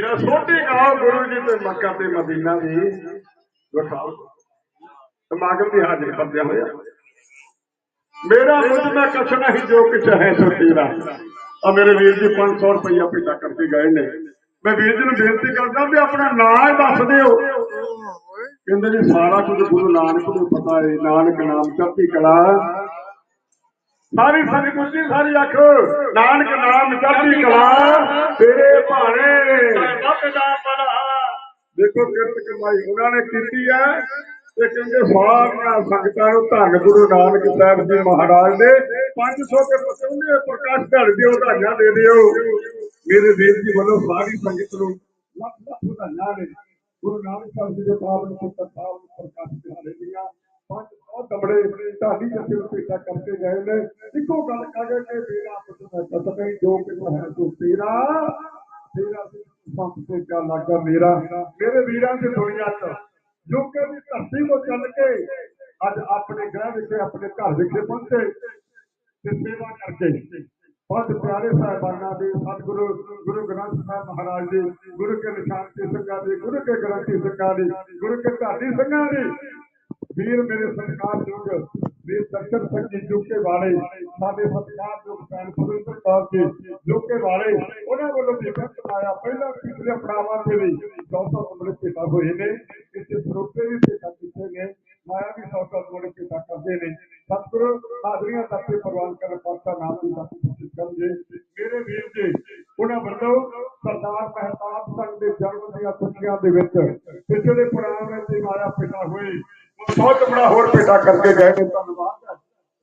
ਤੇ ਛੋਟੀ ਗਾਓ ਗੁਰੂ ਜੀ ਤੇ ਮੱਕਾ ਤੇ ਮਦੀਨਾ ਦੀ ਵਿਖਾਓ ਸਮਾਗਮ ਦੀ ਹਾਜ਼ਰੀ ਬੰਦਿਆ ਹੋਇਆ। ਮੇਰਾ ਮੁਝ ਮੈਂ ਕਛ ਨਹੀਂ ਜੋ ਕੁਛ ਹੈ ਸੋ ਤੇਰਾ ਆ ਮੇਰੇ ਵੀਰ ਜੀ 500 ਰੁਪਇਆ ਭੇਟਾ ਕਰਕੇ ਗਏ ਨੇ। ਮੈਂ ਵੀਰ ਜੀ ਨੂੰ ਬੇਨਤੀ ਕਰਦਾ ਵੀ ਆਪਣਾ ਨਾਂ ਹੀ ਦੱਸ ਦਿਓ। ਕਹਿੰਦੇ ਜੀ, ਸਾਰਾ ਕੁਝ ਗੁਰੂ ਨਾਨਕ ਨੂੰ ਪਤਾ ਹੈ। ਨਾਨਕ ਨਾਮ ਚੜ੍ਹਦੀ ਕਲਾ। ਸਾਰੀ ਸੰਗਤ ਸਾਰੀ ਆਖੋ ਨਾਨਕ ਨਾਮ ਚੜ੍ਹਦੀ ਕਲਾ, ਤੇਰੇ ਭਾਣੇ। ਦੇਖੋ, ਕਿਰਤ ਕਮਾਈ ਉਹਨਾਂ ਨੇ ਕੀਤੀ ਹੈ ਤੇ ਕਹਿੰਦੇ ਸਾਰੀਆਂ ਸੰਗਤਾਂ ਨੂੰ ਧੰਨ ਗੁਰੂ ਨਾਨਕ ਸਾਹਿਬ ਜੀ ਮਹਾਰਾਜ ਦੇ 500 ਤੇ ਪਤੰਗੇ ਪ੍ਰਕਾਸ਼ ਧੜ ਦਿਓ ਵਧਾਈਆਂ ਦੇ ਦਿਓ। ਮੇਰੇ ਵੀਰ ਜੀ ਵੱਲੋਂ ਸਾਰੀ ਸੰਗਤ ਨੂੰ ਲੱਖ ਲੱਖ ਵਧਾਈਆਂ ਨੇ। ਗੁਰੂ ਨਾਨਕ ਸਾਹਿਬ ਜੀ ਦੇ ਪਾਵਨ ਪੁੱਤਰ ਸਾਹਿਬ ਨੂੰ ਪ੍ਰਕਾਸ਼ ਦਿਹਾੜੇ ਦੀਆਂ ਪੰਜ ਢਾਡੀ ਜੱਥੇ ਨੂੰ ਭੇਟਾ ਕਰਕੇ ਗਏ ਨੇ। ਇੱਕੋ ਗੱਲ ਕਹੇ ਕਿ ਮੇਰਾ ਪੁੱਤਰ ਤਤਕਈ ਜੋ ਕਿ ਹੈ ਤੋ ਤੇਰਾ। ਤੇਰਾ ਸੰਤ ਤੇ ਕਾ ਲਾਗਾ ਮੇਰਾ। ਮੇਰੇ ਵੀਰਾਂ ਦੀ ਦੁਨੀਆ 'ਚ ਜੋ ਕਿ ਵੀ ਧਰਤੀ ਤੋਂ ਚੱਲ ਕੇ ਅੱਜ ਆਪਣੇ ਗ੍ਰਹਿ ਵਿਖੇ, ਆਪਣੇ ਘਰ ਵਿਖੇ ਪਹੁੰਚੇ ਤੇ ਸੇਵਾ ਕਰਕੇ। ਪੰਜ ਪਿਆਰੇ ਸਾਹਿਬਾਨਾਂ ਦੇ, ਸਤਿਗੁਰੂ, ਗੁਰੂ ਗ੍ਰੰਥ ਸਾਹਿਬ ਮਹਾਰਾਜ ਜੀ ਗੁਰੂ ਕੇ ਨਿਸ਼ਾਨ ਤੇ ਸਿੰਘਾਂ ਦੇ, ਗੁਰੂ ਕੇ ਗ੍ਰੰਥੀ ਸਿੰਘਾਂ ਦੇ, ਗੁਰੂ ਕੇ ਢਾਡੀ ਸਿੰਘਾਂ ਦੇ ਵੀਰ ਮੇਰੇ ਸਤਿਕਾਰਯੋਗ ਵੀਰ ਦਰਸ਼ਨ ਸਿੰਘ ਜੀ ਜੁਕੇ ਵਾਲੇ, ਸਾਡੇ ਸਤਿਕਾਰਯੋਗ ਭੈਣ ਪਵਿੱਤਰ ਕੌਰ ਜੀ ਜੁਕੇ ਵਾਲੇ, ਉਹਨਾਂ ਵੱਲੋਂ ਵੀ ਆਇਆ ਪਹਿਲਾਂ ਪਿਛਲੇ ਪੜਾਵਾਂ ਤੇ ਵੀ ਚੌਥਾ ਨੰਬਰ ਭੇਟਾ ਹੋਏ ਨੇ, ਇੱਥੇ ਸਰੋਤੇ ਵੀ ਭੇਟਾ ਕੀਤੇ ਨੇ, ਮਾਇਆ ਵੀ ਚੌਥਾ ਨੰਬਰ ਭੇਟਾ ਕਰਦੇ ਨੇ। ਸਤਿਗੁਰੂ, ਹਾਜ਼ਰੀਆਂ ਦਾਤੇ ਪ੍ਰਵਾਨ ਕਰਨ ਪਾਤਸ਼ਾਹ ਨਾਮ ਦੀ ਦਾਤ ਕੋਸ਼ਿਸ਼ ਕਰਨਗੇ। ਮੇਰੇ ਵੀਰ ਜੀ, ਉਹਨਾਂ ਵੱਲੋਂ ਸਰਦਾਰ ਮਹਿਤਾਬ ਸਿੰਘ ਦੇ ਜਨਮ ਦੀਆਂ ਖੁਸ਼ੀਆਂ ਦੇ ਵਿੱਚ, ਪਿਛਲੇ ਪੁਰਾਣੇ ਦੇ ਮਾਇਆ ਪਿਤਾ ਹੋਏ ਬਹੁਤ ਬੜਾ ਹੋਰ ਭੇਟਾ ਕਰਕੇ ਗਏ ਨੇ, ਧੰਨਵਾਦ। ਹੈ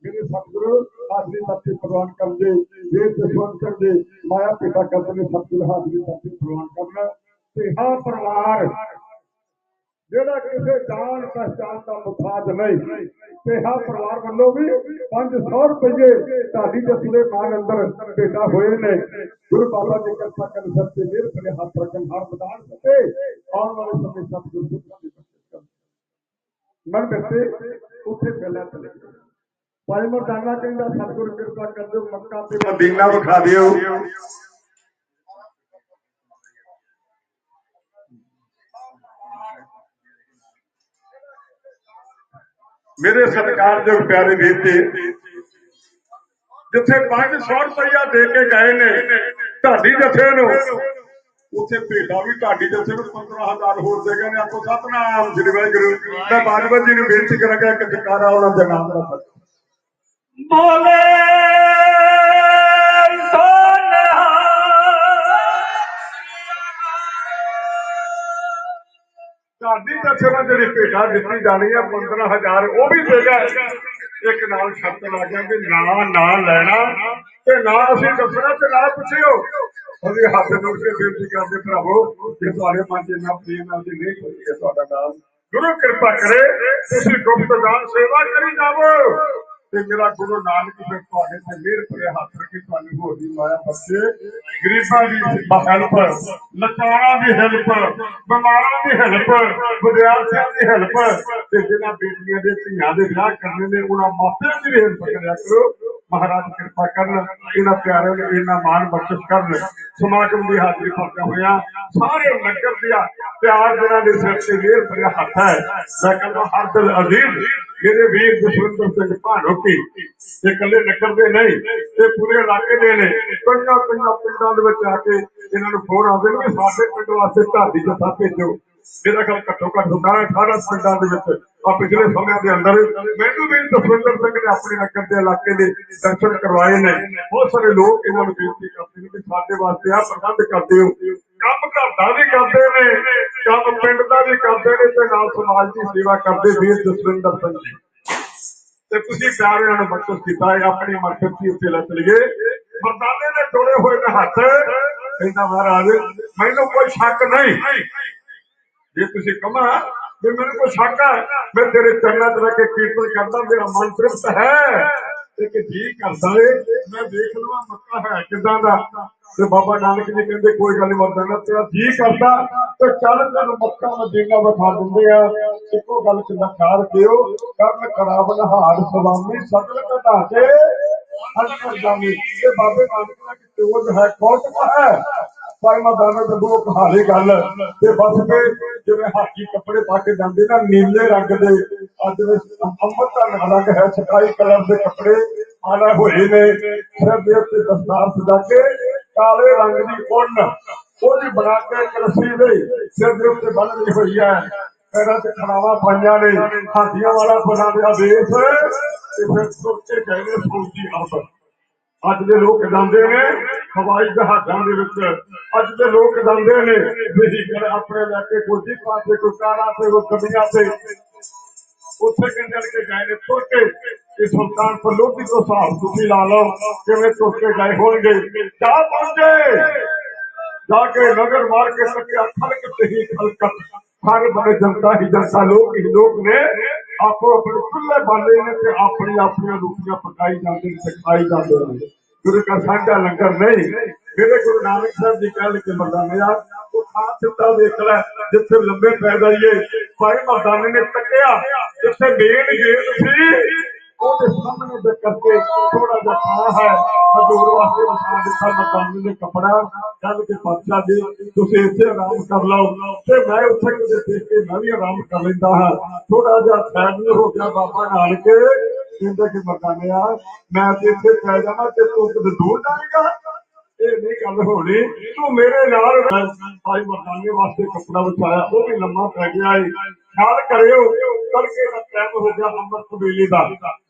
ਮੇਰੇ ਸਤਿਗੁਰੂ ਹਾਜ਼ਰੀ ਦਾਤੇ ਪ੍ਰਵਾਨ ਕਰਦੇ, ਵੇਦ ਜਸਵੰਤ ਸਿੰਘ ਜੀ ਮਾਇਆ ਭੇਟਾ ਕਰਦੇ ਨੇ, ਸਤਿਗੁਰੂ, ਹਾਜ਼ਰੀ ਦਾਤੇ ਪ੍ਰਵਾਨ ਕਰਨਾ। ਤੇ ਹਾਂ, ਪਰਿਵਾਰ, ਜਿਹੜਾ ਕਿਸੇ ਜਾਣ ਪਛਾਣ ਦਾ ਮੁਖਾਜ ਨਹੀਂ, ਤੇ ਹਾਂ, ਪਰਿਵਾਰ ਵੱਲੋਂ ਵੀ 500 ਰੁਪਏ ਢਾਡੀ ਜੱਸੀ ਦੇ ਮਾਨ ਅੰਦਰ ਭੇਟਾ ਹੋਏ ਨੇ। ਗੁਰੂ ਬਾਬਾ ਜੀ ਕਿਰਪਾ ਕਰਨ ਸਭ ਤੇ ਮਿਹਰ ਹੱਥ ਰੱਖਣ ਹਰ ਮੈਦਾਨ ਸਕੇ ਆਉਣ ਵਾਲੇ ਸਮੇਂ ਸਤਿਗੁਰੂ ਸੁਖਾਂ ਮਨ ਬੱਤੇ ਉੱਥੇ ਪਹਿਲਾਂ ਚਲੇ ਭਾਈ ਮਰਦਾਨਾ ਕਹਿੰਦਾ, ਸਤਿਗੁਰੂ ਕਿਰਪਾ ਕਰ ਦਿਓ ਮੱਕਾ ਤੇ ਮਦੀਨਾ ਵਿਖਾ ਦਿਓ। ਮੇਰੇ ਸਤਿਕਾਰਯੋਗ ਪਿਆਰੇ ਵੀਰ ਜੀ, ਜਿੱਥੇ 500 ਰੁਪਇਆ ਦੇ ਕੇ ਗਏ ਨੇ ਢਾਡੀ ਜਥੇ ਨੂੰ ਉੱਥੇ ਭੇਡਾ ਵੀ ਢਾਡੀ ਜਥੇ ਨੂੰ 15000 ਹੋਰ ਦੇ ਗਏ ਨੇ। ਆਪੋ ਸਤਨਾਮ ਸ੍ਰੀ ਵਾਹਿਗੁਰੂ ਮੈਂ ਬਾਜਵਾ ਜੀ ਨੂੰ ਬੇਨਤੀ ਕਰਾਂਗਾ ਕਿ ਜਕਾਰਾ ਉਹਨਾਂ ਦੇ ਨਾਮ ਦਾ ਫਤਿਹ ਬੋਲੇ ਸੋਨਹਾ ਢਾਡੀ ਜਥੇ ਨੂੰ ਜਿਹੜੀ ਭੇਟਾ ਦਿੱਤੀ ਜਾਣੀ ਹੈ 15000 ਉਹ ਵੀ ਦੇਗਾ ਇੱਕ ਨਾਲ ਸ਼ਰਤ ਲਾ ਗਿਆ ਨਾ ਨਾ ਲੈਣਾ ਤੇ ਨਾ ਅਸੀਂ ਦੱਸਣਾ ਤੇ ਨਾ ਪੁੱਛਿਓ। ਅਸੀਂ ਹੱਥ ਜੋੜ ਕੇ ਬੇਨਤੀ ਕਰਦੇ ਭਰਾਵੋ, ਜੇ ਤੁਹਾਡੇ ਮਨ 'ਚ ਇੰਨਾ ਪ੍ਰੇਮ ਨਾਲ ਜੀ ਨਹੀਂ ਹੋਈ ਤੁਹਾਡਾ ਨਾਮ। ਗੁਰੂ ਕਿਰਪਾ ਕਰੇ, ਤੁਸੀਂ ਗੁਪਤ ਦਾਨ ਸੇਵਾ ਕਰੀ ਜਾਵੋ। ਤੇ ਮੇਰਾ ਗੁਰੂ ਨਾਨਕ ਫਿਰ ਤੁਹਾਡੇ ਤੇ ਮਿਹਰ ਕਰੇ ਹੱਥ ਰੱਖੇ, ਤੁਹਾਨੂੰ ਹੋਰ ਦੀ ਮਾਇਆ ਬਖਸ਼ੇ। ਗਰੀਬਾਂ ਦੀ ਹੈਲਪ ਲਤਾਰਾਂ ਦੀ ਹੈਲਪ ਬਿਮਾਰਾਂ ਦੀ ਹੈਲਪ ਵਿਦਿਆਰਥੀਆਂ ਦੀ ਹੈਲਪ ਤੇ ਜਿਹਨਾਂ ਬੇਟੀਆਂ ਦੇ ਧੀਆਂ ਦੇ ਵਿਆਹ ਕਰਨੇ ਨੇ, ਉਹਨਾਂ ਮਾਪਿਆਂ ਦੀ ਵੀ ਹੈਲਪ ਕਰਿਆ ਕਰੋ। ਮਹਾਰਾਜ ਕਿਰਪਾ ਕਰਨ, ਇਹਨਾਂ ਪਿਆਰਿਆਂ ਨੂੰ ਇਹਨਾਂ ਮਾਣ ਬਖਸ਼ਿਸ਼ ਕਰਨ। ਸਮਾਗਮ ਦੀ ਹਾਜ਼ਰੀ ਭਰਦਾ ਹੋਇਆ, ਸਾਰੇ ਨਗਰ ਦੀਆਂ ਪਿਆਰ ਜਿਹਨਾਂ ਦੇ ਸਿਰ ਤੇ ਮਿਹਰ ਭਰਿਆ ਹੱਥ ਹੈ। ਮੈਂ ਕਹਿੰਦਾ ਹਰ ਦਿਲ ਅਜ਼ੀਜ਼ ਮੇਰੇ ਵੀਰ ਜਸਵਿੰਦਰ ਸਿੰਘ ਭਾਣੋਕੀ ਇਹ ਇਕੱਲੇ ਨਗਰ ਦੇ ਨਹੀਂ ਇਹ ਪੂਰੇ ਇਲਾਕੇ ਦੇ ਨੇ। ਕਈਆਂ ਕਈਆਂ ਪਿੰਡਾਂ ਦੇ ਵਿੱਚ ਆ ਕੇ ਇਹਨਾਂ ਨੂੰ ਫੋਨ ਆਉਂਦੇ ਨੇ ਸਾਡੇ ਪਿੰਡ ਵਾਸਤੇ ਢਾਡੀ ਜਥਾ ਭੇਜੋ। ਮੇਰਾ ਖਿਆਲ ਘੱਟੋ ਘੱਟ ਹੁੰਦਾ ਹੈ 18 ਪਿੰਡਾਂ ਦੇ ਵਿੱਚ ਆ ਪਿਛਲੇ ਸਮਿਆਂ ਦੇ ਅੰਦਰ। ਮੈਨੂੰ ਵੀ ਜਸਵਿੰਦਰ ਸਿੰਘ ਨੇ ਆਪਣੇ ਨਗਰ ਦੇ ਇਲਾਕੇ ਦੇ ਦਰਸ਼ਨ ਕਰਵਾਏ ਨੇ। ਬਹੁਤ ਸਾਰੇ ਲੋਕ ਇਹਨਾਂ ਨੂੰ ਬੇਨਤੀ ਕਰਦੇ ਨੇ ਕਿ ਸਾਡੇ ਵਾਸਤੇ ਆ ਪ੍ਰਬੰਧ ਕਰਦੇ ਹੋ ਕੰਮ ਘਰ ਦਾ ਵੀ ਕਰਦੇ ਨੇ, ਕੰਮ ਪਿੰਡ ਦਾ ਵੀ ਕਰਦੇ ਨੇ ਤੇ ਨਾਲ ਸਮਾਜ ਦੀ ਸੇਵਾ ਕਰਦੇ ਵੀਰ ਜਸਵਿੰਦਰ ਸਿੰਘ ਜੀ। ਤੇ ਤੁਸੀਂ ਪਿਆਰਿਆਂ ਨੂੰ ਬਖਸ਼ਿਸ਼ ਕੀਤਾ ਹੈ ਆਪਣੀ ਮਰਕਤ ਦੀ ਉੱਤੇ ਲੱਗ ਲਈਏ। ਮਰਦਾਨੇ ਦੇ ਜੋੜੇ ਹੋਏ ਨੇ ਹੱਥ। ਕਹਿੰਦਾ ਮਹਾਰਾਜ, ਮੈਨੂੰ ਕੋਈ ਸ਼ੱਕ ਨਹੀਂ। ਜੇ ਤੁਸੀਂ ਕਮਾ ਜੇ ਮੈਨੂੰ ਕੋਈ ਸ਼ੱਕ ਹੈ ਮੈਂ ਤੇਰੇ ਚਰਨਾਂ 'ਚ ਰੱਖ ਕੇ ਕੀਰਤਨ ਕਰਦਾ, ਮੇਰਾ ਮਨ ਤ੍ਰਿਪਤ ਹੈ। ਇੱਕ ਜੀ ਕਰਦਾ ਏ, ਮੈਂ ਦੇਖ ਲਵਾਂ ਮੱਕਾ ਹੈ ਕਿਦਾਂ ਦਾ। ਤੇ ਬਾਬਾ ਨਾਨਕ ਜੀ ਕਹਿੰਦੇ, ਕੋਈ ਗੱਲ ਨਹੀਂ, ਮਰਦਾਨਾ ਤੇਰਾ ਜੀ ਕਰਦਾ, ਤੇ ਚੱਲ ਤੈਨੂੰ ਮੱਕਾ ਮਦੀਨਾ ਵਿਖਾ ਦਿੰਦੇ ਆ। ਇੱਕੋ ਗੱਲ ਕਿੰਨਾ ਖਿਆਲ ਰੱਖਿਓ ਕਰਨ ਖਰਾਬ ਨਹਾਰ ਸਵਾਮੀ, ਸਗਲ ਘਟਾ ਕੇ ਹਰ ਜਾਮੀ ਇਹ ਬਾਬੇ ਨਾਨਕ ਦਾ ਕਿ ਹੈ ਕੋਟ ਹੈ? ਪਰ ਮੈਂ ਦਾਣਾ ਤੇ ਕਹਾਣੀ ਗੱਲ। ਤੇ ਬਸ ਕੇ ਜਿਵੇਂ ਹਾਕੀ ਕੱਪੜੇ ਪਾ ਕੇ ਜਾਂਦੇ ਨਾ, ਨੀਲੇ ਰੰਗ ਦੇ, ਅੱਜ ਦੇ ਅੰਮ੍ਰਿਤ ਦਾ ਰੰਗ ਹੈ, ਸਕਾਈ ਕਲਰ ਦੇ ਕੱਪੜੇ ਆਲਾ ਹੋਏ ਨੇ। ਸਿਰ ਦੇ ਉੱਤੇ ਦਸਤਾਰ ਸਜਾ ਕੇ ਕਾਲੇ ਰੰਗ ਦੀ ਉੱਨ ਉਹਦੀ ਬਣਾ ਕੇ ਰੱਸੀ ਦੇ ਸਿਰ ਦੇ ਉੱਤੇ ਬੰਨ੍ਹੀ ਹੋਈ ਹੈ। ਪੈਰਾਂ ਤੇ ਖੜਾਵਾ ਪਾਈਆਂ ਨੇ, ਹਾਥੀਆਂ ਵਾਲਾ ਬਣਾ ਦਿਆ ਵੇਸ ਤੇ ਫਿਰ ਤੁਰ ਕੇ ਫੌਜੀ ਅਫਸਰ ਅੱਜ ਦੇ ਲੋਕ ਜਾਂਦੇ ਨੇ ਹਵਾਈ ਜਹਾਜ਼ਾਂ ਦੇ ਵਿੱਚ। ਅੱਜ ਦੇ ਲੋਕ ਜਾਂਦੇ ਨੇ ਵਹੀਕਲ ਆਪਣੇ ਲੈ ਕੇ ਕੋਈ ਪਾਸੇ ਕੋਈ ਕਾਰਾਂ ਤੇ, ਕੋਈ ਗੱਡੀਆਂ ਤੇ। ਉੱਥੇ ਕੰਜਲ ਕੇ ਗਏ ਨੇ? ਤੁਰ ਕੇ ਇਹ ਸੁਲਤਾਨਪੁਰ ਲੋਧੀ ਤੋਂ ਹਿਸਾਬ ਤੁਸੀਂ ਲਾ ਲਓ ਕਿਵੇਂ ਤੁਰ ਕੇ ਗਏ ਹੋਣਗੇ ਜਾ ਪਹੁੰਚੇ ਜਾ ਕੇ ਨਗਰ ਮਾਰ ਕੇ ਸਕਿਆ ਖਲਕ ਤੇ ਹੀ ਖਲਕਤ ਸਾਰੇ ਬੜੇ ਜਨਤਾ ਹੀ ਜਨਤਾ ਲੋਕ ਹੀ ਲੋਕ ਨੇ ਆਪੋ ਆਪਣੇ ਖੁੱਲੇ ਬਾਲੇ ਨੇ ਤੇ ਆਪਣੀ ਆਪਣੀਆਂ ਰੋਟੀਆਂ ਪਕਾਈ ਜਾਂਦੇ ਨੇ ਤੇ ਖਾਈ ਜਾਂਦੇ ਨੇ ਗੁਰੂ ਦਾ ਸਾਂਝਾ ਲੰਗਰ ਨਹੀਂ ਮੇਰੇ ਗੁਰੂ ਨਾਨਕ ਸਾਹਿਬ ਜੀ ਕਹਿ ਕੇ ਮਰਦਾਨਿਆ ਉਹ ਖਾਸ ਸਿੱਧਾ ਦੇਖ ਲੈ ਜਿੱਥੇ ਲੰਬੇ ਪੈ ਜਾਈਏ ਭਾਈ ਮਰਦਾਨੇ ਨੇ ਤੱਕਿਆ ਜਿੱਥੇ ਮੇਨ ਗੇਟ ਸੀ ਉਹਦੇ ਸਾਹਮਣੇ ਦੇ ਕਰਕੇ ਥੋੜਾ ਜਿਹਾ ਥਾਂ ਹੈ। ਹਜ਼ੂਰ ਵਾਸਤੇ ਵਿਛਾ ਦਿੱਤਾ ਮਕਾਨ ਦੇ ਕੱਪੜਾ। ਕੱਲ ਕੇ ਪਾਤਸ਼ਾਹ ਜੀ ਤੁਸੀਂ ਇੱਥੇ ਆਰਾਮ ਕਰ ਲਓ। ਤੇ ਮੈਂ ਉੱਥੇ ਕਿਤੇ ਦੇਖ ਕੇ ਮੈਂ ਵੀ ਆਰਾਮ ਕਰ ਲੈਂਦਾ ਹਾਂ। ਥੋੜਾ ਜਿਹਾ ਸਾਈਡ ਨੂੰ ਹੋ ਗਿਆ ਬਾਬਾ ਨਾਲ ਕੇ ਕਹਿੰਦੇ ਕਿ ਮਕਾਨਿਆ ਮੈਂ ਤੇ ਇੱਥੇ ਪੈ ਜਾਣਾ ਤੇ ਤੂੰ ਕਿਤੇ ਦੂਰ ਜਾਏਗਾ? ਇਹ ਨਹੀਂ ਗੱਲ ਹੋਣੀ। ਤੂੰ ਮੇਰੇ ਨਾਲ ਭਾਈ ਮਰਦਾਨੇ ਵਾਸਤੇ ਕੱਪੜਾ ਵਿਛਾਇਆ। ਉਹ ਵੀ ਲੰਮਾ ਪੈ ਗਿਆ ਏ। ਖਿਆਲ ਕਰਿਓ ਤੜਕੇ ਦਾ ਟਾਈਮ ਹੋ ਗਿਆ ਅੰਮ੍ਰਿਤ ਵੇਲੇ ਦਾ।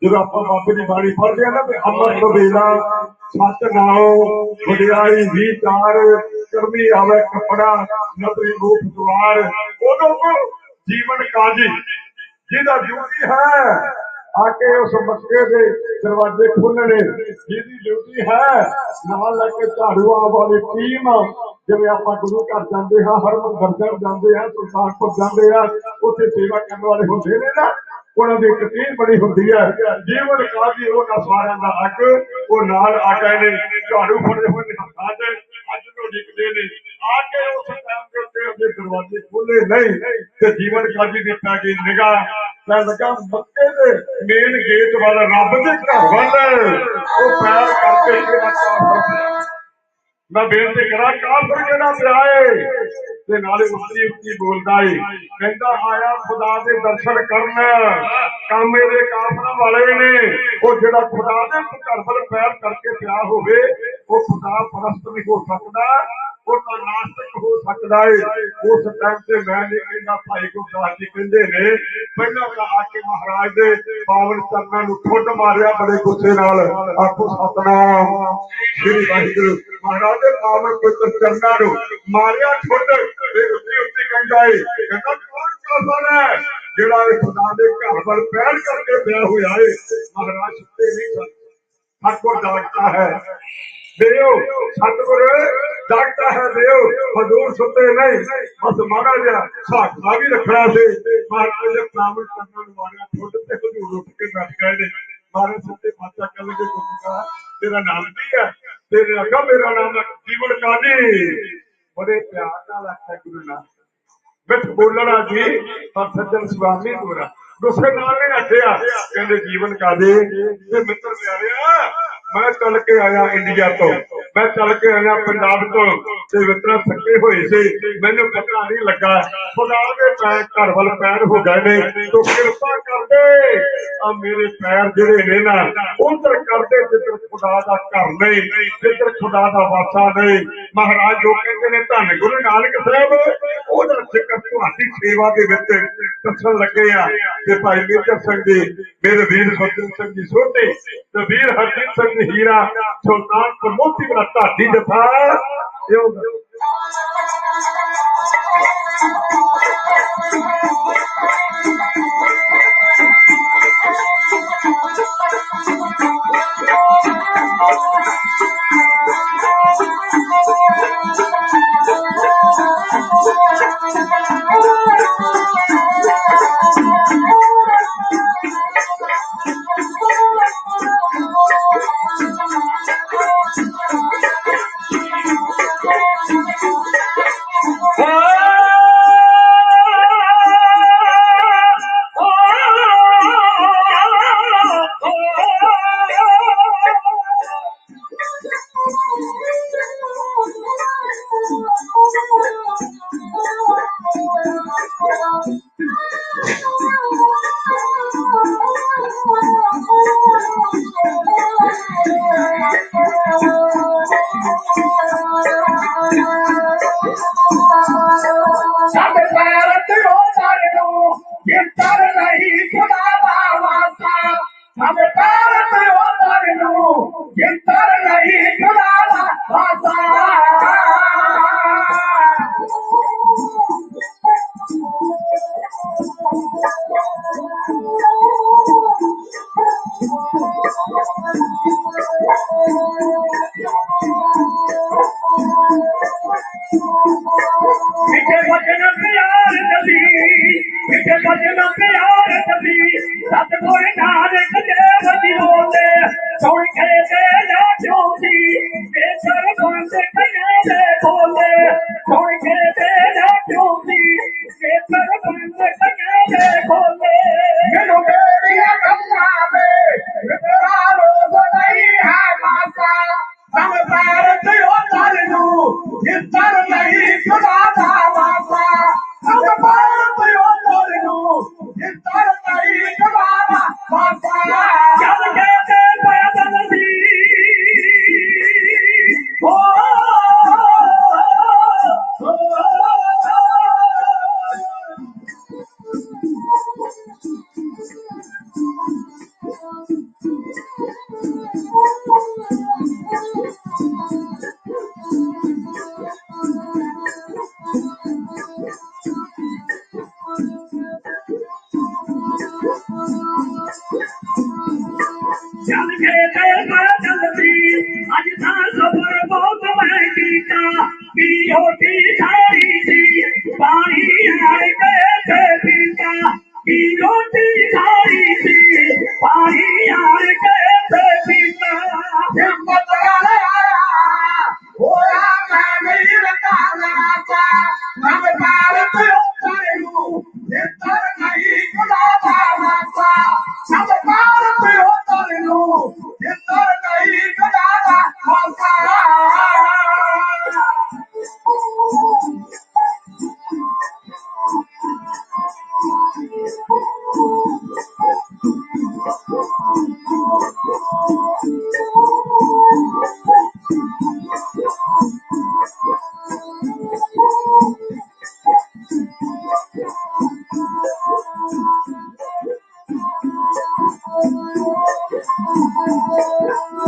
ਜਦੋਂ ਆਪਾਂ ਬਾਬੇ ਦੀ ਬਾਣੀ ਪੜ੍ਹਦੇ ਆ ਨਾ ਤੇ ਅੰਮ੍ਰਿਤ ਵੇਲਾ, ਸੱਚ ਨਾਉ, ਵਡਿਆਈ ਵੀ ਚਾਰ ਕਰਮੀ ਆਵੇ ਕੱਪੜਾ, ਨਦਰੀ ਰੂਪ ਦੁਆਰ। ਉਦੋਂ ਜੀਵਨ ਕਾਜੀ, ਜਿਹਦਾ ਡਿਊਟੀ ਹੈ ਆ ਕੇ ਉਸ ਮੱਕੇ ਦੇ ਦਰਵਾਜ਼ੇ ਖੋਲਣੇ ਜਿਹਦੀ ਡਿਊਟੀ ਹੈ ਨਾਲ ਲੈ ਕੇ ਝਾੜੂ ਝਾੜੂਆਂ ਵਾਲੀ ਟੀਮ, ਜਿਵੇਂ ਆਪਾਂ ਗੁਰੂ ਘਰ ਜਾਂਦੇ ਹਾਂ ਹਰਮੰਦਰ ਸਾਹਿਬ ਜਾਂਦੇ ਹਾਂ ਸੁਲਤਾਨਪੁਰ ਜਾਂਦੇ ਆ, ਉੱਥੇ ਸੇਵਾ ਕਰਨ ਵਾਲੇ ਹੁੰਦੇ ਨੇ ਨਾ। ਉਹਨਾਂ ਦੀ ਇੱਕ ਟੀਮ ਹੁੰਦੀ ਹੈ, ਜੀਵਨ ਕਾਜੀ ਉਹਨਾਂ ਸਾਰਿਆਂ ਦਾ ਅੱਗ ਉਹ ਨਾਲ ਆ ਗਏ ਨੇ, ਝਾੜੂ ਫੜੇ ਹੋਏ ਨੇ, ਹੱਥਾਂ 'ਚ ਅੱਜ ਨੂੰ ਡਿੱਗਦੇ ਨੇ। ਆ ਕੇ ਉਸ ਟਾਈਮ ਦੇ ਉੱਤੇ ਉਹਦੇ ਦਰਵਾਜ਼ੇ ਖੋਲੇ ਨਹੀਂ, ਤੇ ਜੀਵਨ ਕਾਜੀ ਦੀ ਪੈ ਗਈ ਨਿਗਾਹ। ਮੈਂ ਲੱਗਾ ਮੱਕੇ ਦੇ ਮੇਨ ਗੇਟ ਵਾਲਾ ਰੱਬ ਦੇ ਘਰ ਵੱਲ। ਉਹ ਪੈਰ ਕਰਕੇ ਕਿਹੜਾ ਕਾਫਰ ਮੈਂ ਬੇਨਤੀ ਕਰਾਂ ਕਾਫਰ ਜਿਹੜਾ ਪਿਆ ਏ, ਤੇ ਨਾਲੇ ਉੱਚੀ ਉੱਚੀ ਬੋਲਦਾ ਏ, ਕਹਿੰਦਾ ਆਇਆ ਖੁਦਾ ਦੇ ਦਰਸ਼ਨ ਕਰਨ। ਕੰਮ ਇਹਦੇ ਕਾਫਰਾਂ ਵਾਲੇ ਨੇ। ਉਹ ਜਿਹੜਾ ਖੁਦਾ ਦੇ ਘਰ ਵੱਲ ਪੈਰ ਕਰਕੇ ਪਿਆ ਹੋਵੇ, ਉਹ ਖੁਦਾ ਪਰਸਤ ਨਹੀਂ ਹੋ ਸਕਦਾ। ਉਹ ਤਾਂ ਹੋ ਸਕਦਾ ਏ। ਉਸ ਟਾਈਮ ਤੇ ਮੈਂ ਨਹੀਂ ਕਹਿੰਦਾ ਭਾਈ ਗੁਰਦਾਸ ਜੀ ਕਹਿੰਦੇ ਨੇ। ਪਹਿਲਾਂ ਤਾਂ ਆ ਕੇ ਮਹਾਰਾਜ ਦੇ ਪਾਵਨ ਚਰਨਾਂ ਨੂੰ ਠੁੱਡ ਮਾਰਿਆ ਬੜੇ ਗੁੱਸੇ ਨਾਲ। ਆਖੋ, ਸਤਨਾਮ। ਸ੍ਰੀ ਵਾਹਿਗੁਰੂ। ਮਹਾਰਾਜ ਦੇ ਪਾਵਨ ਪਵਿੱਤਰ ਚਰਨਾਂ ਨੂੰ ਮਾਰਿਆ ਠੁੱਡ। ਤੇ ਉੱਤੇ ਉੱਤੇ ਕਹਿੰਦਾ ਏ, ਕਹਿੰਦਾ, ਕੌਣ ਕਾਫਰ ਹੈ? ਜਿਹੜਾ ਇਹ ਖੁਦਾ ਦੇ ਘਰ ਵੱਲ ਪਹਿਲ ਕਰਕੇ ਪਿਆ ਹੋਇਆ ਏ। ਮਹਾਰਾਜ ਸੁੱਤੇ ਨਹੀਂ ਸਨ। ਠਾਕੁਰ ਜਾਗਤਾ ਹੈ। ਦਿਓ, ਸਤਿਗੁਰ ਜਾਗਤਾ ਹੈ ਦੇਓ, ਹਜ਼ੂਰ ਸੁੱਤੇ ਨਹੀਂ, ਬਸ ਮਾੜਾ ਜਿਹਾ ਸਾਖਾ ਵੀ ਰੱਖਣਾ ਸੀ। ਮਹਾਰਾਜ ਦੇ ਪ੍ਰਾਮਣ ਕਰਨਾਂ ਨੂੰ ਠੁੱਡ ਤੇ ਹਜ਼ੂਰ ਉੱਠ ਕੇ ਬੈਠ ਗਏ ਨੇ। ਮਾਰੇ ਸੁੱਤੇ ਪਾਚਾ ਕਰ ਲਗੇ ਗੁਰੂਆ ਤੇਰਾ ਨਾਮ ਕੀ ਹੈ? ਤੇਰੇ ਅੱਗਾ ਮੇਰਾ ਨਾਮ ਹੈ ਜੀਵਨ ਕਾਜੀ ਬੜੇ ਪਿਆਰ ਨਾਲ ਆਖਿਆ ਗੁਰੂ ਨਾਨਕ। ਵਿੱਚ ਬੋਲਣਾ ਜੀ, ਪਰ ਸੱਜਣ ਸੁਆਮੀ ਪੂਰਾ ਗੁੱਸੇ ਨਾਲ ਨਹੀਂ ਆਖਿਆ ਕਹਿੰਦੇ ਜੀਵਨ ਕਾਦੇ ਤੇ ਮਿੱਤਰ ਪਿਆਰਿਆ ਮੈਂ ਚੱਲ ਕੇ ਆਇਆ ਇੰਡੀਆ ਤੋਂ। ਮੈਂ ਚੱਲ ਕੇ ਆਇਆ ਪੰਜਾਬ ਤੋਂ ਤੇ ਮਿੱਤਰਾ ਥੱਕੇ ਹੋਏ ਸੀ। ਮੈਨੂੰ ਪਤਾ ਨਹੀਂ ਲੱਗਾ। ਖੁਦਾ ਦੇ ਪੈਰ ਘਰ ਵੱਲ ਪੈਰ ਹੋ ਗਏ ਨੇ। ਤੋ ਕਿਰਪਾ ਕਰਦੇ ਆ ਮੇਰੇ ਪੈਰ ਜਿਹੜੇ ਨੇ ਨਾ, ਉਧਰ ਕਰਦੇ ਜਿੱਧਰ ਖੁਦਾ ਦਾ ਘਰ ਨਹੀਂ, ਜਿੱਧਰ ਖੁਦਾ ਦਾ ਵਾਸਾ ਨਹੀਂ। ਮਹਾਰਾਜ ਜੋ ਕਹਿੰਦੇ ਨੇ, ਧੰਨ ਗੁਰੂ ਨਾਨਕ ਸਾਹਿਬ, ਉਹਦਾ ਜ਼ਿਕਰ ਤੁਹਾਡੀ ਸੇਵਾ ਦੇ ਵਿੱਚ ਦੱਸਣ ਲੱਗੇ ਆ ਤੇ ਭਾਈ ਮੇਜਰ ਸਿੰਘ ਜੀ, ਮੇਰੇ ਵੀਰ ਸਤਿੰਦਰ ਸਿੰਘ ਜੀ ਸੋਢੇ ਤੇ ਵੀਰ ਹਰਜੀਤ ਸਿੰਘ ਹੀਰਾ ਸੁਲਤਾਨਪੁਰ ਮੋਤੀ ਵਾਲਾ I not be deprived. You. Peace. ਮੈਂ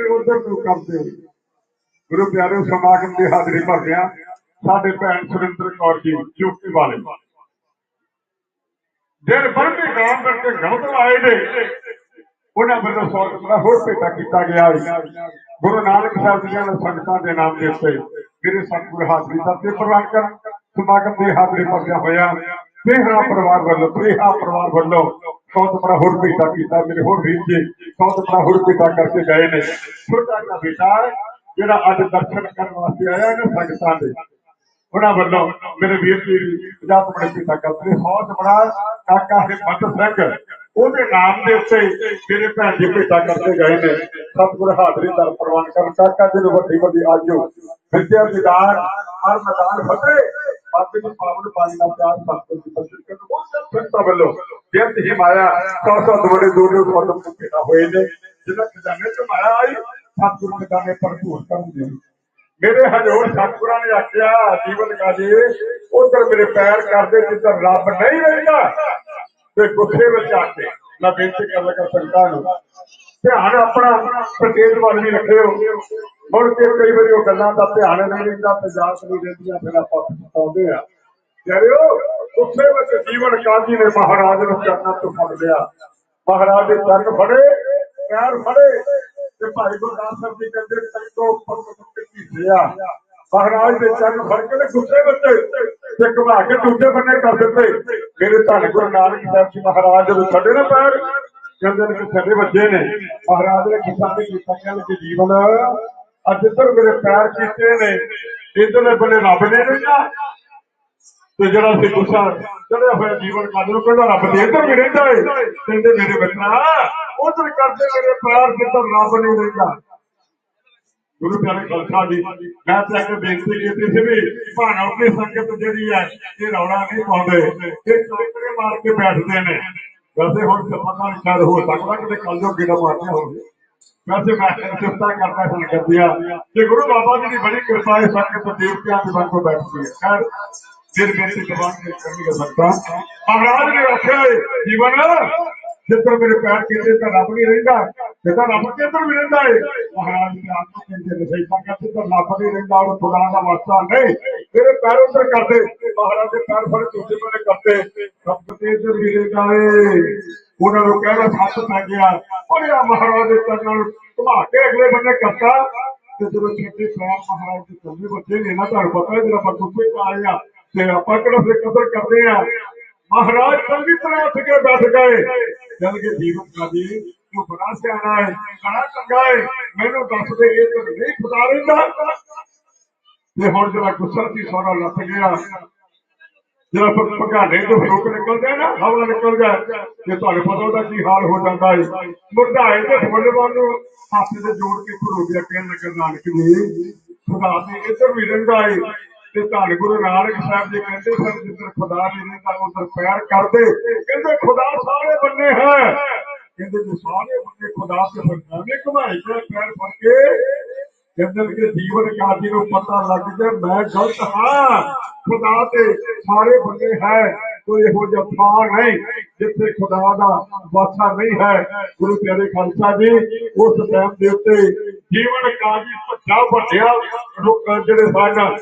ਜਿਹਦੇ ਉਧਰ ਨੂੰ ਕਰਦੇ ਗੁਰੂ ਪਿਆਰੇ, ਸਮਾਗਮ ਦੀ ਹਾਜ਼ਰੀ ਭਰਦਿਆਂ ਸਾਡੇ ਭੈਣ ਸੁਰਿੰਦਰ ਕੌਰ ਜੀ ਚੁੱਕੀ ਵਾਲੇ। ਜਿਹੜੇ ਬਰਮੇ ਗਾਮ ਕਰਕੇ ਗਮਤ ਆਏ ਨੇ, ਉਹਨਾਂ ਵੱਲੋਂ ਸਵਾਗਤ ਦਾ ਹੋਰ ਭੇਟਾ ਕੀਤਾ ਗਿਆ ਹੈ ਗੁਰੂ ਨਾਨਕ ਸਾਹਿਬ ਜੀ ਦੇ ਸੰਗਤਾਂ ਦੇ ਨਾਮ ਦੇ ਉੱਤੇ, ਮੇਰੇ ਸਤਿਗੁਰ ਹਾਜ਼ਰੀ ਦਾ ਤੇ ਪ੍ਰਵਾਨ ਕਰਨ ਸਮਾਗਮ ਦੇ ਹਾਜ਼ਰੀ ਭਰਦਿਆਂ ਹੋਇਆ ਤੇਹਰਾ ਪਰਿਵਾਰ ਵੱਲੋਂ ਤੇਹਾ ਪਰਿਵਾਰ ਵੱਲੋਂ ਬਹੁਤ ਬੜਾ ਹੋਰ ਭੇਟਾ ਕੀਤਾ, ਮੇਰੇ ਹੋਰ ਵੀਰ ਜੀ ਬਹੁਤ ਬੜਾ ਹੋਰ ਭੇਟਾ ਕਰਕੇ ਗਏ ਨੇ। ਛੋਟਾ ਜਿਹਾ ਬੇਟਾ ਜਿਹੜਾ ਅੱਜ ਦਰਸ਼ਨ ਕਰਨ ਵਾਸਤੇ ਆਇਆ ਨੇ ਸੰਗਤਾਂ ਦੇ। ਉਹਨਾਂ ਵੱਲੋਂ ਮੇਰੇ ਵੀਰ ਜੀ ਪੰਜਾਬ ਬੜੇ ਪਿਤਾ ਕਰਦੇ ਬਹੁਤ ਬੜਾ ਕਾਕਾ ਹਿੰਮਤ ਸਿੰਘ। ਉਹਦੇ ਨਾਮ ਦੇ ਉੱਤੇ ਮੇਰੇ ਭੈਣ ਜੀ ਪਿਤਾ ਕਰਦੇ ਗਏ ਨੇ। ਸਤਿਗੁਰ ਹਾਜ਼ਰੀ ਦਰ ਪ੍ਰਵਾਨ ਕਰਨ। ਕਾਕਾ ਜੀ ਨੂੰ ਵੱਡੀ ਵੱਡੀ ਆਜੋ। ਵਿਦਿਆ ਵਿਦਾਨ ਹਰ ਮੈਦਾਨ ਫਤਿਹ। ਬਾਬੇ ਦੀ ਪਾਵਨ ਬਾਣੀ ਦਾ ਪਿਆਰ ਸਤਿਗੁਰ ਦੀ ਬਖਸ਼ਿਸ਼ ਕਰਨ ਬਹੁਤ ਸੰਤਾਂ ਵੱਲੋਂ ਜਿੰਦ ਹੀ ਮਾਇਆ ਸੌ ਸੌ ਦਵੜੇ ਦੋ ਦੋ ਕਦਮ ਤੋਂ ਹੋਏ ਨੇ। ਜਿਹਨਾਂ ਖਜ਼ਾਨੇ ਚ ਮਾਇਆ ਆਈ, ਸਤਿਗੁਰ ਖਜ਼ਾਨੇ ਭਰਪੂਰ ਕਰਨ ਦੀ। ਮੇਰੇ ਹਜ਼ੂਰ ਸਤਿਗੁਰਾਂ ਨੇ ਆਖਿਆ, ਜੀਵਨ ਕਾਜੇ, ਉਧਰ ਮੇਰੇ ਪੈਰ ਕਰਦੇ ਜਿੱਧਰ ਰੱਬ ਨਹੀਂ ਰਹਿੰਦਾ, ਤੇ ਗੁੱਸੇ ਵਿੱਚ ਆ ਕੇ ਮੈਂ ਬੇਨਤੀ ਕਰ ਲਗਾ ਸੰਗਤਾਂ ਨੂੰ ਧਿਆਨ ਆਪਣਾ ਪ੍ਰਤੇਜ ਵੱਲ ਵੀ ਰੱਖਿਓ। ਮੁੜ ਕੇ ਕਈ ਵਾਰੀ ਉਹ ਗੱਲਾਂ ਦਾ ਧਿਆਨ ਨਹੀਂ ਰਹਿੰਦਾ ਤੇ ਨਹੀਂ ਰਹਿੰਦੀਆਂ ਫਿਰ ਆਪਾਂ ਪਛਤਾਉਂਦੇ ਆ। ਜਰਿਓ ਗੁੱਸੇ ਵਿੱਚ ਜੀਵਨ ਕਾਜੀ ਨੇ ਮਹਾਰਾਜ ਨੂੰ ਚਰਨਾਂ ਤੋਂ ਫੜ ਲਿਆ। ਮਹਾਰਾਜ ਦੇ ਚਰਨ ਫੜੇ, ਪੈਰ ਫੜੇ ਤੇ ਭਾਈ ਗੁਰਦਾਸ ਸਾਹਿਬ ਜੀ ਕਹਿੰਦੇ ਤੈਨੂੰ ਪਰਮਤ ਕੀ ਆ ਮਹਾਰਾਜ ਦੇ ਚਰਨ ਫੜ ਕੇ ਤੇ ਗੁੱਸੇ ਵਿੱਚ ਤੇ ਘੁਮਾ ਕੇ ਦੂਜੇ ਬੰਨੇ ਕਰ ਦਿੱਤੇ। ਮੇਰੇ ਧੰਨ ਗੁਰੂ ਨਾਨਕ ਸਾਹਿਬ ਜੀ ਮਹਾਰਾਜ ਜਦੋਂ ਛੱਡੇ ਨਾ ਪੈਰ। ਕਹਿੰਦੇ ਨੇ ਕਿ ਸਾਡੇ ਬੱਚੇ ਨੇ। ਮਹਾਰਾਜ ਨੇ ਕਿਸਾਨ ਦੇ ਕੀਤਾ ਕਹਿੰਦੇ ਜੀਵਨ ਅੱਜ ਇੱਧਰ ਮੇਰੇ ਪੈਰ ਕੀਤੇ ਨੇ ਇਧਰਲੇ ਬੰਨੇ ਰੱਬ ਨੇ ਰਹਿਣਾ ਤੇ ਜਿਹੜਾ ਸੀ ਗੁੱਸਾ ਚੜਿਆ ਹੋਇਆ ਜੀਵਨ ਕੱਢ ਨੂੰ ਕਹਿੰਦਾ, ਰੱਬ ਦੇ ਇੱਧਰ ਵੀ ਰਹਿੰਦਾ ਏ। ਕਹਿੰਦੇ, ਮੇਰੇ ਬੱਚਾ, ਉਧਰ ਕਰਦੇ ਮੇਰੇ ਪੈਰ ਜਿੱਧਰ ਰੱਬ ਨਹੀਂ ਰਹਿੰਦਾ। ਗੁਰੂ ਪਿਆਰੇ ਖਾਲਸਾ ਜੀ, ਮੈਂ ਤਾਂ ਇੱਕ ਬੇਨਤੀ ਕੀਤੀ ਸੀ ਵੀ ਭਾਣਾ ਦੀ ਸੰਗਤ ਜਿਹੜੀ ਹੈ, ਇਹ ਰੌਲਾ ਨਹੀਂ ਪਾਉਂਦੇ। ਇਹ ਚੌਕੜੇ ਮਾਰ ਕੇ ਬੈਠਦੇ ਨੇ। ਵੈਸੇ ਹੁਣ ਸਮਾਂ ਨਹੀਂ ਸ਼ਾਇਦ ਹੋ ਸਕਦਾ ਕਿ ਕੱਲ ਜੋ ਕਿਹੜਾ ਮਾਰਨਾ ਹੋਵੇ ਵੈਸੇ ਮੈਂ ਚਿੰਤਾ ਕਰਦਾ ਸੰਗਤ ਦੀਆਂ ਕਿ ਗੁਰੂ ਬਾਬਾ ਜੀ ਦੀ ਬੜੀ ਕਿਰਪਾ ਹੈ ਸੰਗਤ ਦੇਵਤਿਆਂ ਦੇ ਵਾਂਗੂ ਬੈਠਦੀ ਹੈ। ਖੈਰ, ਫਿਰ ਬੇਨਤੀ ਜਵਾਨ ਨੇ ਕਰ ਸਕਦਾ ਮਹਾਰਾਜ ਨੇ ਆਖਿਆ ਜੀਵਨ ਜਿੱਧਰ ਮੇਰੇ ਪੈਰ ਕਿਤੇ ਤਾਂ ਰੱਬ ਨਹੀਂ ਰਹਿੰਦਾ ਜਿੱਦਾਂ ਰੱਬ ਕਿੱਧਰ ਵੀ ਰਹਿੰਦਾ ਏ ਮਹਾਰਾਜ ਨੇ ਆਪ ਕਹਿੰਦੇ ਨੇ ਸਹੀ ਤਾਂ ਕਹਿੰਦੇ ਤਾਂ ਰੱਬ ਨਹੀਂ ਰਹਿੰਦਾ ਉਹ ਖੁਦਾ ਦਾ ਵਾਸਤਾ ਨਹੀਂ ਮੇਰੇ ਪੈਰ ਉੱਧਰ ਕਰਦੇ ਮਹਾਰਾਜ ਦੇ ਪੈਰ ਫੜ ਦੂਜੇ ਬੰਨੇ ਕਰਦੇ ਰੱਬ ਤੇ ਇੱਧਰ ਵੀ ਰਹਿੰਦਾ ਏ ਉਹਨਾਂ ਨੂੰ ਕਹਿੰਦਾ ਸੱਤ ਪੈ ਗਿਆ ਉਹਨੇ ਆ ਮਹਾਰਾਜ ਦੇ ਚਰਨਾਂ ਨੂੰ ਘੁਮਾ ਕੇ ਅਗਲੇ ਬੰਨੇ ਕਰਤਾ ਤੇ ਜਦੋਂ ਛੱਡੇ ਪੈਰ ਮਹਾਰਾਜ ਦੇ ਚੰਗੇ ਬੱਚੇ ਨੇ ਨਾ ਤੁਹਾਨੂੰ ਪਤਾ ਹੈ ਜਿਹੜਾ ਪਰਦੂਸੇ ਆਏ ਆ ਤੇ ਆਪਾਂ ਕਿਹੜਾ ਫਿਰ ਕਦਰ ਕਰਦੇ ਆ ਮਹਾਰਾਜ ਚੰਗੀ ਤਰ੍ਹਾਂ ਉੱਠ ਕੇ ਬੈਠ ਗਏ ਜਦ ਕਿ ਜੀਵਨ ਕਾਜੀ ਤੂੰ ਬੜਾ ਸਿਆਣਾ ਹੈ, ਬੜਾ ਚੰਗਾ ਹੈ। ਮੈਨੂੰ ਦੱਸ ਦੇ ਇਹ ਤਾਂ ਨਹੀਂ ਖੁਦਾ ਰਹਿੰਦਾ। ਤੇ ਹੁਣ ਜਿਹੜਾ ਗੁੱਸਾ ਸੀ ਸਾਰਾ ਲੱਥ ਗਿਆ। ਜਿਹੜਾ ਪ- ਭਗਾਨੇ ਤੋਂ ਫਰੂਕ ਨਿਕਲਦਾ ਨਾ ਹਵਾ ਨਿਕਲਦਾ ਤੇ ਤੁਹਾਨੂੰ ਪਤਾ ਉਹਦਾ ਕੀ ਹਾਲ ਹੋ ਜਾਂਦਾ ਹੈ। ਮੁਰਦਾਏ ਤੇ ਫੁੱਲਵਾਨ ਨੂੰ ਹੱਥ ਤੇ ਜੋੜ ਕੇ ਖੜੋ ਗਿਆ, ਕਹਿਣ ਲੱਗਾ, ਨਾਨਕ ਜੀ, ਖੁਦਾ ਤੇ ਇੱਧਰ ਵੀ ਰਹਿੰਦਾ ਹੈ। ਤੇ ਧੰਨ ਗੁਰੂ ਨਾਨਕ ਸਾਹਿਬ ਜੀ ਕਹਿੰਦੇ ਸਨ, ਜਿੱਧਰ ਖੁਦਾ ਨਹੀਂ ਰਹਿੰਦਾ ਉਧਰ ਪੈਰ ਕਰਦੇ, ਕਹਿੰਦੇ ਖੁਦਾ ਸਾਰੇ ਬੰਨੇ ਹੈ ਕਹਿੰਦੇ ਜੇ ਸਾਰੇ ਬੰਨੇ ਖੁਦਾ ਤੇ ਫਿਰ ਨਵੇਂ ਘੁਮਾਈ ਪੈਰ ਫੜ ਕੇ। ਕਹਿੰਦੇ ਕਿ ਜੀਵਨ ਕਾਜੀ ਨੂੰ ਪਤਾ ਲੱਗ ਜਾਏ, ਮੈਂ ਗਲਤ ਹਾਂ। ਖੁਦਾ ਤੇ ਸਾਰੇ ਬੰਨੇ ਹੈ, ਕੋਈ ਇਹੋ ਜਿਹਾ ਥਾਂ ਨਹੀਂ ਜਿੱਥੇ ਖੁਦਾ ਦਾ ਵਾਸਾ ਨਹੀਂ ਹੈ। ਗੁਰੂ ਪਿਆਰੇ ਖਾਲਸਾ ਜੀ, ਉਸ ਟਾਈਮ ਦੇ ਉੱਤੇ ਜੀਵਨ ਕਾਜੀ ਭੱਜਾ ਵੱਡਿਆ ਲੋਕ ਜਿਹੜੇ ਸਨ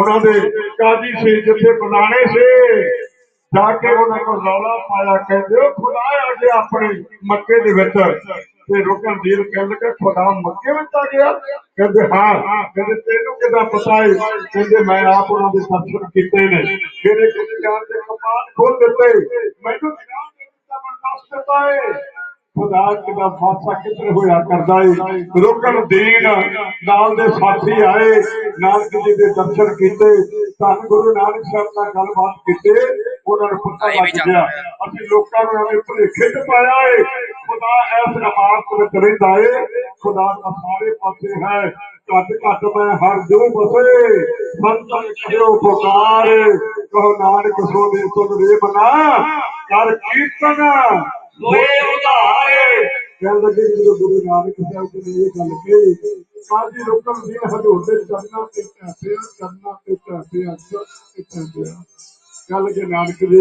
ਉਹਨਾਂ ਦੇ ਕਾਜੀ ਸੀ, ਜਿੱਥੇ ਬੁਲਾਣੇ ਸੀ। ਜਾ ਕੇ ਉਹਨਾਂ ਕੋਲ ਰੌਲਾ ਪਾਇਆ, ਕਹਿੰਦੇ ਉਹ ਖੁਦਾ ਆ ਗਿਆ ਆਪਣੇ ਮੱਕੇ ਦੇ ਵਿੱਚ। ਤੇ ਰੁਕਣ ਦੀਨ ਕਹਿੰਦੇ ਕਿ ਖੁਦਾ ਮੱਕੇ ਵਿੱਚ ਆ ਗਿਆ? ਕਹਿੰਦੇ, ਹਾਂ। ਕਹਿੰਦੇ, ਤੈਨੂੰ ਕਿਦਾਂ ਪਤਾ ਹੈ ਕਹਿੰਦੇ, ਮੈਂ ਆਪ ਉਹਨਾਂ ਦੇ ਦਰਸ਼ਨ ਕੀਤੇ ਨੇ। ਮੇਰੇ ਕੁਝ ਜਾਣ ਦੇ ਕਮਾਨ ਖੋਲ ਦਿੱਤੇ। ਮੈਨੂੰ ਗਿਆਨ ਦੇ ਦਿੱਤਾ ਮੈਂ ਦੱਸ ਦਿੱਤਾ ਹੈ ਖੁਦਾ ਕਿਦਾ ਫਾਸਾ ਕਿੱਧਰ ਹੋਇਆ ਕਰਦਾ ਏ? ਰੁਕਣ ਦੀਨ ਨਾਲ ਦੇ ਸਾਥੀ ਆਏ ਨਾਨਕ ਜੀ ਦੇ ਦਰਸ਼ਨ ਕੀਤੇ ਧੰਨ ਗੁਰੂ ਨਾਨਕ ਸਾਹਿਬ ਨਾਲ ਗੱਲਬਾਤ ਕੀਤੇ ਉਹਨਾਂ ਨੂੰ ਪਤਾ ਲੱਗ ਗਿਆ। ਅਸੀਂ ਲੋਕਾਂ ਨੂੰ ਐਵੇਂ ਭੁਲੇਖੇ ਚ ਪਾਇਆ ਏ। ਖੁਦਾ ਇਸ ਇਮਾਰਤ ਵਿੱਚ ਰਹਿੰਦਾ ਏ। ਖੁਦਾ ਤਾਂ ਸਾਰੇ ਪਾਸੇ ਹੈ। ਘੱਟ ਘੱਟ ਮੈਂ ਹਰ ਜੋ ਬਸੇ ਸੰਤਨ ਕਹਿਓ ਪੁਕਾਰ। ਕਹੋ ਨਾਨਕ ਸੋਦੇ ਸੁਧ ਰੇ ਮਨਾ। ਕਰ ਕੀਰਤਨ। ਹੋਏ ਉਧਾਰੇ ਗੱਲ ਲੱਗੇ ਜਦੋਂ ਗੁਰੂ ਨਾਨਕ ਸਾਹਿਬ ਜੀ ਨੇ ਇਹ ਗੱਲ ਕਹੀ, ਸਾਡੀ ਰੁਕਮ ਦੀ ਹਜ਼ੂਰ ਦੇ ਚਰਨਾਂ ਤੇ ਧਰਤੇ ਚਰਨਾਂ ਤੇ ਧਰਤੇ ਅੰਦਰ ਤੇ ਧਰਤੇ ਗੱਲ ਕੇ ਨਾਨਕ ਜੀ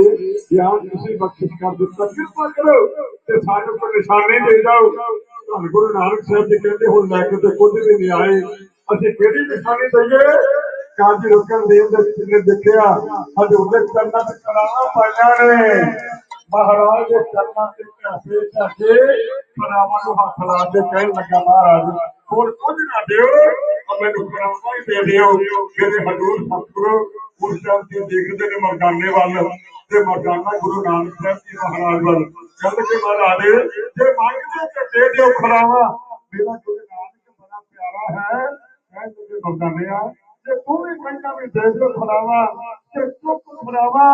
ਗਿਆਨ ਤੁਸੀਂ ਬਖਸ਼ਿਸ਼ ਕਰ ਦਿੱਤਾ, ਕਿਰਪਾ ਕਰੋ ਤੇ ਸਾਨੂੰ ਕੋਈ ਨਿਸ਼ਾਨੀ ਦੇ ਜਾਓ। ਧੰਨ ਗੁਰੂ ਨਾਨਕ ਸਾਹਿਬ ਜੀ ਕਹਿੰਦੇ, ਹੁਣ ਲੈ ਕੇ ਤੇ ਕੁਝ ਵੀ ਨਹੀਂ ਆਏ। ਅਸੀਂ ਕਿਹੜੀ ਨਿਸ਼ਾਨੀ ਦਈਏ? ਕਾਜੀ ਰੁਕਣ ਦੇ ਵਿੱਚ ਨੇ ਦੇਖਿਆ, ਹਜ਼ੂਰ ਦੇ ਚਰਨਾਂ ਤੇ ਕਰਾਣਾ ਪਾਈਆਂ ਨੇ। ਮਹਾਰਾਜ ਦੇ ਚਰਨਾਂ ਤੇ ਪੈਸੇ ਝਾਕੇ ਪਰਾਵਾਂ ਨੂੰ ਹੱਥ ਲਾ ਕੇ ਕਹਿਣ ਲੱਗਾ, ਮਹਾਰਾਜ ਹੋਰ ਕੁਝ ਨਾ ਦਿਓ ਮੈਨੂੰ ਪਰਾਵਾਂ ਹੀ ਦੇ ਦਿਓ। ਮੇਰੇ ਹਜ਼ੂਰ ਸਤਿਗੁਰੂ ਉਸ ਟਾਈਮ ਤੇ ਦੇਖਦੇ ਨੇ ਮਰਦਾਨੇ ਵੱਲ ਤੇ ਮਰਦਾਨਾ ਗੁਰੂ ਨਾਨਕ ਸਾਹਿਬ ਜੀ ਮਹਾਰਾਜ ਵੱਲ। ਚੱਲ ਕੇ ਮਹਾਰਾਜ, ਜੇ ਮੰਗਦੇ ਤੇ ਦੇ ਦਿਓ ਖਰਾਵਾ ਮੇਰਾ ਗੁਰੂ ਨਾਨਕ ਬੜਾ ਪਿਆਰਾ ਹੈ, ਮੈਂ ਕਿ ਮਰਦਾਨੇ ਆ ਜੇ ਤੂੰ ਵੀ ਕਹਿੰਦਾ ਵੀ ਦੇ ਦਿਓ ਖਰਾਵਾ ਤੇ ਚੁੱਪ ਖਰਾਵਾ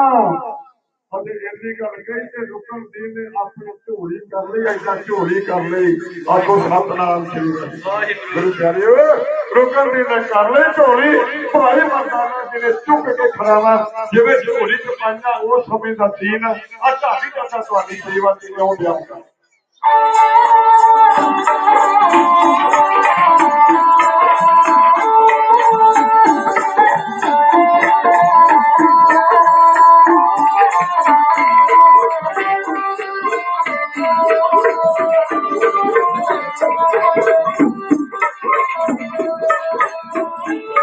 ਅਤੇ ਇੰਨੀ ਗੱਲ ਕਹੀ ਕਿ ਰੁਕਣ ਦੀ ਨੇ ਆਪਣੀ ਝੋਲੀ ਕਰ ਲਈ ਐਦਾਂ ਝੋਲੀ ਕਰ ਲਈ। ਆਖੋ ਸਤਨਾਮ ਸ੍ਰੀ ਗੁਰੂ ਪਿਆਰਿਓ ਰੁਕਣ ਦੀ ਨੇ ਕਰ ਲਈ ਝੋਲੀ। ਭਾਈ ਮਰਦਾਨਾ ਜੀ ਨੇ ਚੁੱਕ ਕੇ ਖਰਾਵਾ ਜਿਵੇਂ ਝੋਲੀ ਚ ਪਾਈਆਂ, ਉਹ ਸਮੇਂ ਦਾ ਸੀਨ ਆ। ਢਾਡੀ ਚਾਚਾ ਤੁਹਾਡੀ ਸੇਵਾ ਤੇ ਕਿਉਂ ਦਿਆਂਗਾ ਕੀਤੀ